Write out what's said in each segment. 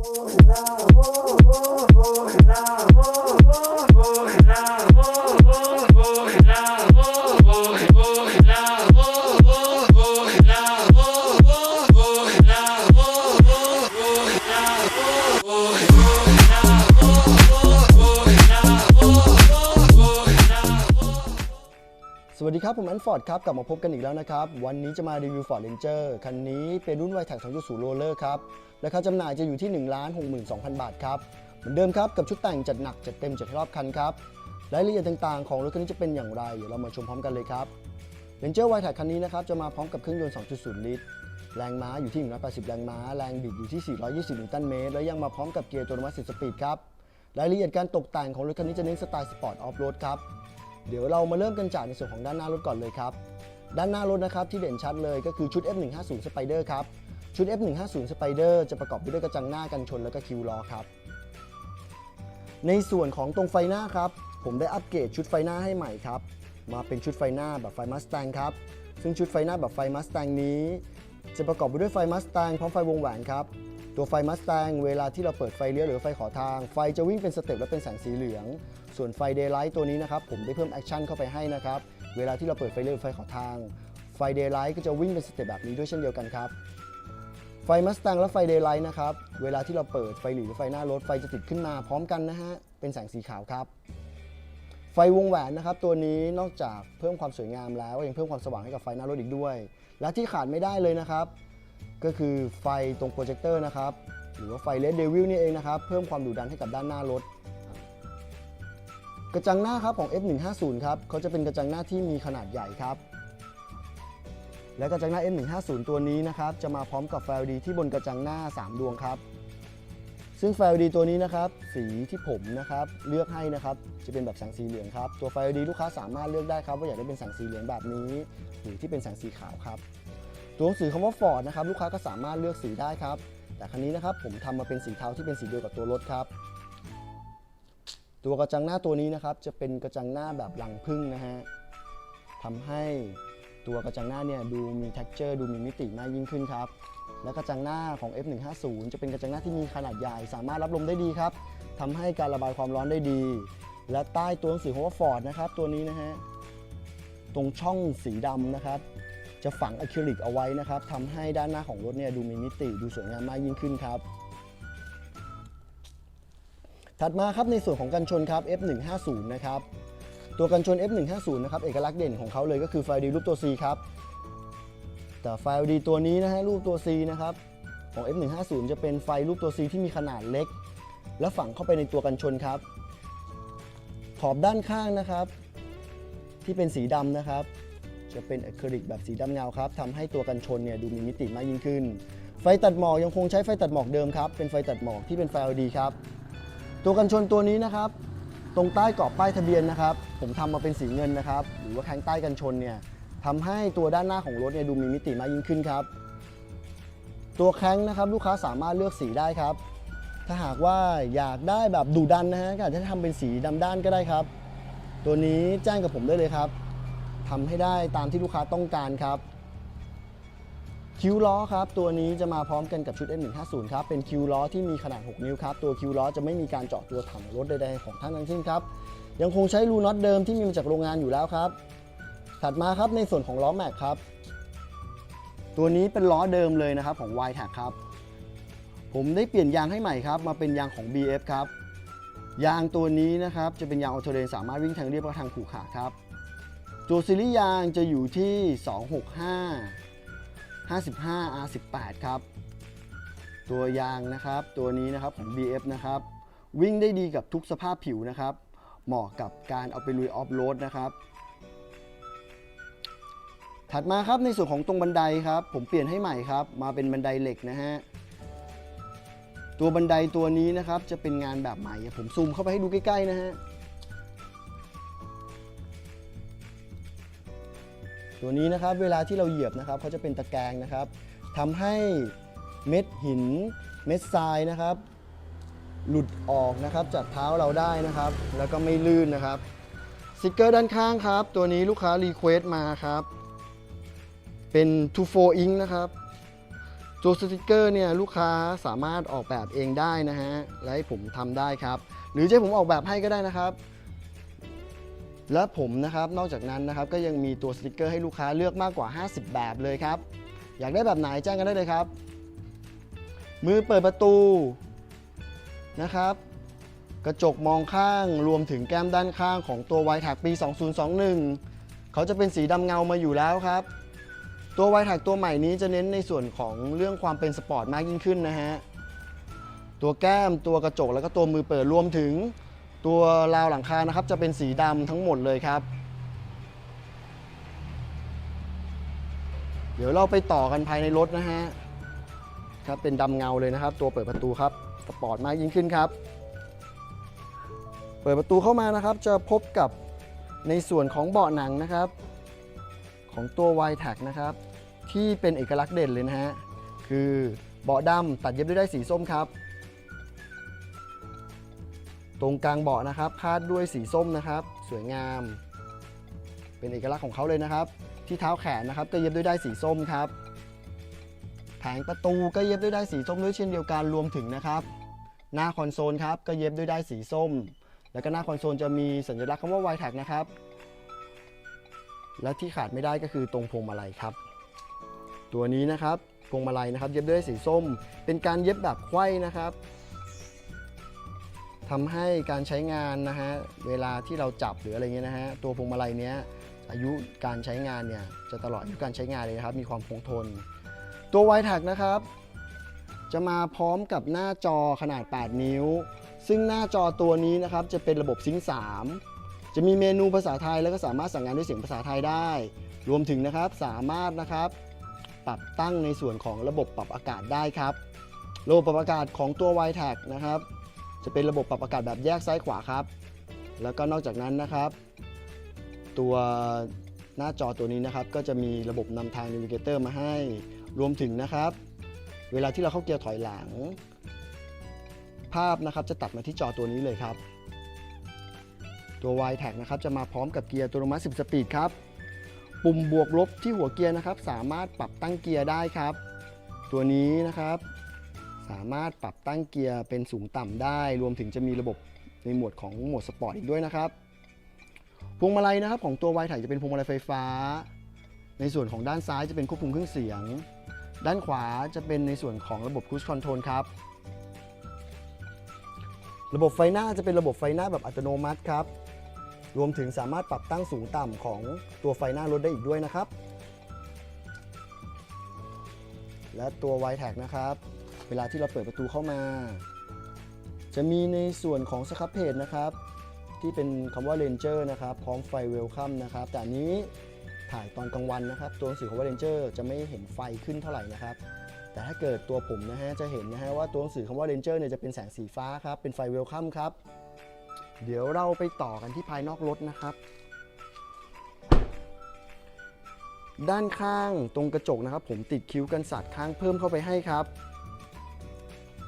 สวัสดีครับ ผมแอนฟอร์ดครับ กลับมาพบกันอีกแล้วนะครับ วันนี้จะมารีวิว Ford Ranger คันนี้เป็นรุ่น y t e c 2.0 Roller ครับ ราคาจำหน่ายจะอยู่ที่ 1 6 2 0 0 0 บาทครับ เหมือนเดิมครับ กับชุดแต่งจัดหนักจัดเต็มจัดรอบคันครับรายละเอียดต่างๆ ของรถคันนี้จะเป็นอย่างไร เดี๋ยวเรามาชมพร้อมกันเลยครับ Ranger y t e c คันนี้นะครับจะมาพร้อมกับเครื่องยนต์ 2.0 ลิตร แรงม้าอยู่ที่ 180 แรงม้า แรงบิดอยู่ที่ 420 นิวตันเมตร และยังมาพร้อมกับเกียร์อัตัวมัติ10สปีดครับ รายละเอียดการตกแต่งของรถคันนี้จะเน้นสไตล์สปอร์ตออฟโรดครับ เดี๋ยวเรามาเริ่มกันจากในส่วนของด้านหน้ารถก่อนเลยครับ ด้านหน้ารถนะครับที่เด่นชัดเลยก็คือชุด F150 Spider ครับ ชุด F150 Spider จะประกอบไปด้วยกระจังหน้ากันชนและก็คิวล้อครับ ในส่วนของตรงไฟหน้าครับ ผมได้อัปเกรดชุดไฟหน้าให้ใหม่ครับ มาเป็นชุดไฟหน้าแบบไฟมัส t ตงครับ ซึ่งชุดไฟหน้าแบบไฟมัส t ตงนี้ จะประกอบไปด้วยไฟมัส t ตงพร้อมไฟวงแหวนครับ ตัวไฟมัส t ตงเวลาที่เราเปิดไฟเลี้ยวหรือไฟขอทาง ไฟจะวิ่งเป็นสเต็ปและเป็นแสงสีเหลือง ส่วนไฟเดย์ไลท์ตัวนี้นะครับผมได้เพิ่มแอคชั่นเข้าไปให้นะครับ เวลาที่เราเปิดไฟเลี้ยวหรือไฟขอทาง ไฟเดย์ไลท์ก็จะวิ่งเป็นสเต็ปแบบนี้ด้วยเช่นเดียวกันครับ ไฟมัสต n งและไฟเดย์ไลท์นะครับ เวลาที่เราเปิดไฟหลีหรือไฟหน้ารถไฟจะติดขึ้นมาพร้อมกันนะฮะ เป็นแสงสีขาวครับ ไฟวงแหวนนะครับ ตัวนี้นอกจากเพิ่มความสวยงามแล้วยังเพิ่มความสว่างให้กับไฟหน้ารถอีกด้วย และที่ขาดไม่ได้เลยนะครับ ก็คือไฟตรงโปรเจคเตอร์นะครับ หรือว่าไฟเลดเดวิลนี่เองนะครับ เพิ่มความดุดันให้กับด้านหน้ารถ กระจังหน้าครับของ F150 ครับเขาจะเป็นกระจังหน้าที่มีขนาดใหญ่ครับ และกระจังหน้า F150 ตัวนี้นะครับจะมาพร้อมกับไฟ LED ที่บนกระจังหน้า 3 ดวงครับ ซึ่งไฟ LED ตัวนี้นะครับสีที่ผมนะครับเลือกให้นะครับจะเป็นแบบแสงสีเหลืองครับตัวไฟ LED ลูกค้าสามารถเลือกได้ครับว่าอยากได้เป็นแสงสีเหลืองแบบนี้ หรือที่เป็นแสงสีขาวครับตัวหนังสือคำว่า Ford นะครับลูกค้าก็สามารถเลือกสีได้ครับ แต่คันนี้นะครับผมทำมาเป็นสีเทาที่เป็นสีเดียวกับตัวรถครับตัวกระจังหน้าตัวนี้นะครับจะเป็นกระจังหน้าแบบหลังพึ่งนะฮะทำให้ ตัวกระจังหน้าเนี่ยดูมี texture ดูมีมิติมากยิ่งขึ้นครับ และกระจังหน้าของ F150 จะเป็นกระจังหน้าที่มีขนาดใหญ่ สามารถรับลมได้ดีครับทำให้การระบายความร้อนได้ดี และใต้ตัวหนังสือของว่า Ford นะครับตัวนี้นะฮะตรงช่องสีดำนะครับ จะฝังอะคริลิกเอาไว้นะครับทำให้ด้านหน้าของรถเนี่ยดูมีมิติดูสวยงามมากยิ่งขึ้นครับถัดมาครับในส่วนของกันชนครับ F150 นะครับ ตัวกันชน F150 นะครับเอกลักษณ์เด่นของเขาเลยก็คือไฟดีรูปตัว C ครับแต่ไฟ LED ตัวนี้นะฮะรูปตัว C นะครับของ F150 จะเป็นไฟรูปตัว C ที่มีขนาดเล็ก และฝังเข้าไปในตัวกันชนครับ ขอบด้านข้างนะครับ ที่เป็นสีดำนะครับ จะเป็นอะคริลิกแบบสีดำเงาครับทำให้ตัวกันชนเนี่ยดูมีมิติมากยิ่งขึ้น ไฟตัดหมอกยังคงใช้ไฟตัดหมอกเดิมครับเป็นไฟตัดหมอกที่เป็นไฟ LED ครับตัวกันชนตัวนี้นะครับ ตรงใต้กรอบป้ายทะเบียนนะครับ ผมทำมาเป็นสีเงินนะครับ หรือว่าแข้งใต้กันชนเนี่ยทำให้ตัวด้านหน้าของรถเนี่ยดูมีมิติมากยิ่งขึ้นครับ ตัวแข้งนะครับลูกค้าสามารถเลือกสีได้ครับ ถ้าหากว่าอยากได้แบบดุดันนะฮะก็อาจจะทำเป็นสีดำด้านก็ได้ครับ ตัวนี้แจ้งกับผมได้เลยครับทำให้ได้ตามที่ลูกค้าต้องการครับ คิวล้อครับตัวนี้จะมาพร้อมกันกับชุด M150 ครับเป็นคิวล้อที่มีขนาด 6 นิ้วครับตัวคิวล้อจะไม่มีการเจาะตัวถังรถใดๆของท่านทั้งสิ้นครับยังคงใช้รูน็อตเดิมที่มีมาจากโรงงานอยู่แล้วครับ ถัดมาครับในส่วนของล้อแม็กครับ ตัวนี้เป็นล้อเดิมเลยนะครับของ y t a c ครับผมได้เปลี่ยนยางให้ใหม่ครับ มาเป็นยางของ BF ครับยางตัวนี้นะครับจะเป็นยางออโตเรนสามารถวิ่งทางเรียบและทางขรุขระครับตัวซีรีส์ยางจะอยู่ที่ 265 55 R18 ครับ ตัวยางนะครับตัวนี้นะครับของ BF นะครับ วิ่งได้ดีกับทุกสภาพผิวนะครับ เหมาะกับการเอาไปลุยออฟโรดนะครับถัดมาครับในส่วนของตรงบันไดครับ ผมเปลี่ยนให้ใหม่ครับ มาเป็นบันไดเหล็กนะฮะตัวบันไดตัวนี้นะครับจะเป็นงานแบบใหม่ผมซูมเข้าไปให้ดูใกล้ๆนะฮะ ตัวนี้นะครับเวลาที่เราเหยียบนะครับเขาจะเป็นตะแกรงนะครับทำให้เม็ดหินเม็ดทรายนะครับ หลุดออกนะครับจากเท้าเราได้นะครับ แล้วก็ไม่ลื่นนะครับสติกเกอร์ด้านข้างครับ ตัวนี้ลูกค้ารีเควสต์มาครับ เป็น2 4 ink นะครับตัวสติกเกอร์เนี่ยลูกค้าสามารถออกแบบเองได้นะฮะและให้ผมทำได้ครับ หรือจะผมออกแบบให้ก็ได้นะครับ และผมนะครับนอกจากนั้นนะครับก็ยังมีตัวสติกเกอร์ให้ลูกค้าเลือกมากกว่า 50 แบบเลยครับ อยากได้แบบไหนแจ้งกันได้เลยครับ มือเปิดประตูนะครับ กระจกมองข้างรวมถึงแก้มด้านข้างของตัว y t a c ปี 2021 เขาจะเป็นสีดำเงามาอยู่แล้วครับ ตัว y t a c ตัวใหม่นี้จะเน้นในส่วนของเรื่องความเป็นสปอร์ตมากยิ่งขึ้นนะฮะตัวแก้มตัวกระจกแล้วก็ตัวมือเปิดรวมถึง ตัวราวหลังคานะครับจะเป็นสีดำทั้งหมดเลยครับ เดี๋ยวเราไปต่อกันภายในรถนะฮะครับเป็นดำเงาเลยนะครับ ตัวเปิดประตูครับสปอร์ตมากยิ่งขึ้นครับ เปิดประตูเข้ามานะครับ จะพบกับในส่วนของเบาะหนังนะครับ ของตัว y t a c นะครับ ที่เป็นเอกลักษณ์เด่นเลยนะฮะคือเบาะดำตัดเย็บด้วยได้ายสีส้มครับ ตรงกลางเบาะนะครับคาดด้วยสีส้มนะครับ สวยงาม เป็นเอกลักษณ์ของเขาเลยนะครับ ที่เท้าแขนนะครับก็เย็บด้วยได้ายสีส้มครับ แผงประตูก็เย็บด้วยได้ายสีส้มด้วยเช่นเดียวกันรวมถึงนะครับ หน้าคอนโซลครับก็เย็บด้วยได้ายสีส้ม แล้วก็หน้าคอนโซลจะมีสัญลักษณ์คำว่า y t a c นะครับ และที่ขาดไม่ได้ก็คือตรงพวงมาลัยครับ ตัวนี้นะครับพวงมาลัยนะครับ เย็บด้วยสีส้ม เป็นการเย็บแบบไขว้นะครับ ทำให้การใช้งานนะฮะเวลาที่เราจับหรืออะไรเงี้ยนะฮะตัวพวงมาลัยเนี้ยอายุการใช้งานเนี่ยจะตลอดอายุการใช้งานเลยนะครับ มีความคงทน ตัว y t a c นะครับ จะมาพร้อมกับหน้าจอขนาด 8 นิ้ว ซึ่งหน้าจอตัวนี้นะครับจะเป็นระบบซิงค์3จะมีเมนูภาษาไทยแล้วก็สามารถสั่งงานด้วยเสียงภาษาไทยได้ รวมถึงนะครับสามารถนะครับปรับตั้งในส่วนของระบบปรับอากาศได้ครับ ระบบปรับอากาศของตัว y t a c นะครับ จะเป็นระบบปรับอากาศแบบแยกซ้ายขวาครับ แล้วก็นอกจากนั้นนะครับ ตัวหน้าจอตัวนี้นะครับ ก็จะมีระบบนำทาง Navigator มาให้ รวมถึงนะครับ เวลาที่เราเข้าเกียร์ถอยหลัง ภาพนะครับจะตัดมาที่จอตัวนี้เลยครับ ตัว y t a c นะครับจะมาพร้อมกับเกียร์อัตโนมัติ10สปีดครับปุ่มบวกลบที่หัวเกียร์นะครับ สามารถปรับตั้งเกียร์ได้ครับ ตัวนี้นะครับ สามารถปรับตั้งเกียร์เป็นสูงต่ำได้ รวมถึงจะมีระบบในหมวดของโหมดสปอร์ตอีกด้วยนะครับ พวงมาลัยนะครับของตัว y t a c จะเป็นพวงมาลัยไฟฟ้า ในส่วนของด้านซ้ายจะเป็นควบคุมเครื่องเสียง ด้านขวาจะเป็นในส่วนของระบบ Cruise Control ครับ ระบบไฟหน้าจะเป็นระบบไฟหน้าแบบอัตโนมัติครับ รวมถึงสามารถปรับตั้งสูงต่ำของตัวไฟหน้ารถได้อีกด้วยนะครับ และตัว y t a c นะครับ เวลาที่เราเปิดประตูเข้ามา จะมีในส่วนของสครับเพจนะครับ ที่เป็นคำว่า Ranger นะครับ พร้อมไฟเวลคัมนะครับ แต่นี้ถ่ายตอนกลางวันนะครับ ตัวหนังสือคำว่า Ranger จะไม่เห็นไฟขึ้นเท่าไหร่นะครับ แต่ถ้าเกิดตัวผมนะฮะจะเห็นนะฮะว่าตัวหนังสือคำว่า Ranger เนี่ยจะเป็นแสงสีฟ้าครับ เป็นไฟเวลคัมครับ เดี๋ยวเราไปต่อกันที่ภายนอกรถนะครับด้านข้างตรงกระจกนะครับ ผมติดคิ้วกันสัตว์ข้างเพิ่มเข้าไปให้ครับ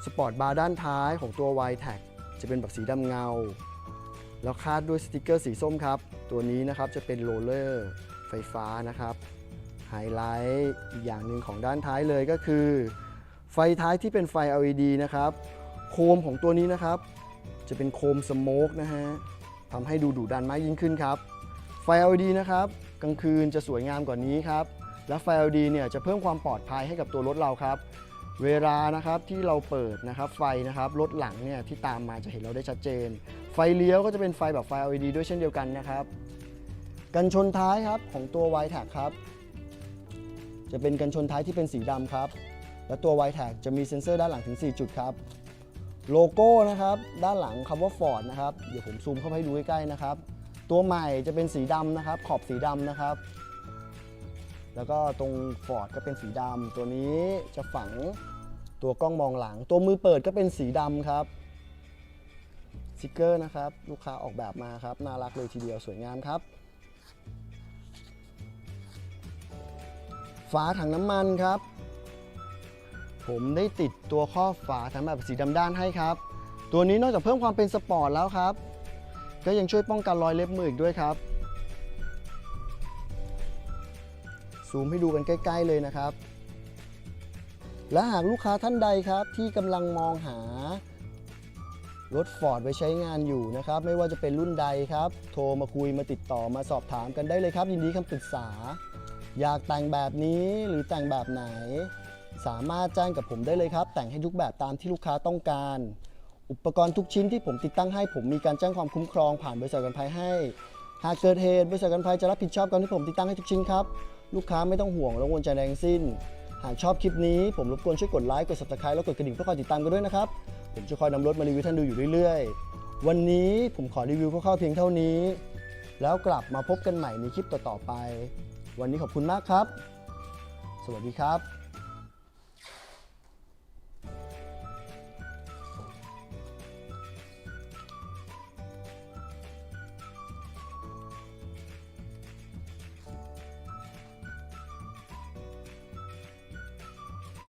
สปอร์ตบาร์ด้านท้ายของตัว y t a c จะเป็นแบบสีดำเงา แล้วคาดด้วยสติกเกอร์สีส้มครับ ตัวนี้นะครับจะเป็นโรลเลอร์ไฟฟ้านะครับไฮไลท์อีกอย่างหนึ่งของด้านท้ายเลยก็คือ ไฟท้ายที่เป็นไฟ LED นะครับ โคมของตัวนี้นะครับ จะเป็นโคมสโมกนะฮะทำให้ดูดุดันมากยิ่งขึ้นครับ ไฟ LED นะครับ กลางคืนจะสวยงามกว่านี้ครับ และไฟ LED เนี่ยจะเพิ่มความปลอดภัยให้กับตัวรถเราครับ เวลานะครับที่เราเปิดนะครับไฟนะครับรถหลังเนี่ยที่ตามมาจะเห็นเราได้ชัดเจน ไฟเลี้ยวก็จะเป็นไฟแบบไฟ LED ด้วยเช่นเดียวกันนะครับ กันชนท้ายครับของตัว y t a c ครับจะเป็นกันชนท้ายที่เป็นสีดำครับ และตัว y t a c จะมีเซ็นเซอร์ด้านหลังถึง 4 จุดครับโลโก้นะครับด้านหลังคำว่า Ford นะครับเดี๋ยวผมซูมเข้าไปให้ดูใกล้ๆนะครับ ตัวใหม่จะเป็นสีดำนะครับ ขอบสีดำนะครับ แล้วก็ตรง Ford ก็เป็นสีดำตัวนี้จะฝังตัวกล้องมองหลัง ตัวมือเปิดก็เป็นสีดำครับสติกเกอร์นะครับ ลูกค้าออกแบบมาครับ น่ารักเลยทีเดียวสวยงามครับฝาถังน้ำมันครับ ผมได้ติดตัวครอฝาถังแบบสีดำด้านให้ครับ ตัวนี้นอกจากเพิ่มความเป็นสปอร์ตแล้วครับ ก็ยังช่วยป้องกันรอยเล็บมืออีกด้วยครับ ซูมให้ดูกันใกล้ ๆ เลยนะครับ และหากลูกค้าท่านใดครับที่กำลังมองหารถฟอร์ดไว้ใช้งานอยู่นะครับ ไม่ว่าจะเป็นรุ่นใดครับ โทรมาคุยมาติดต่อมาสอบถามกันได้เลยครับ ยินดีคำปรึกษา อยากแต่งแบบนี้หรือแต่งแบบไหน สามารถแจ้งกับผมได้เลยครับ แต่งให้ทุกแบบตามที่ลูกค้าต้องการ อุปกรณ์ทุกชิ้นที่ผมติดตั้งให้ผมมีการแจ้งความคุ้มครองผ่านบริษัทกันภัยให้ หากเกิดเหตุบริษัทกันภัยจะรับผิดชอบการที่ผมติดตั้งให้ทุกชิ้นครับ ลูกค้าไม่ต้องห่วงและกังวลใจแดงสิ้น หากชอบคลิปนี้ผมรบกวนช่วยกดไลค์ กด subscribe แล้วกดกระดิ่งเพื่อคอยติดตามกันด้วยนะครับ ผมจะคอยนำรถมารีวิวท่านดูอยู่เรื่อยๆ วันนี้ผมขอรีวิวคร่าวๆเพียงเท่านี้ แล้วกลับมาพบกันใหม่ในคลิปต่อๆไป วันนี้ขอบคุณมากครับ สวัสดีครับ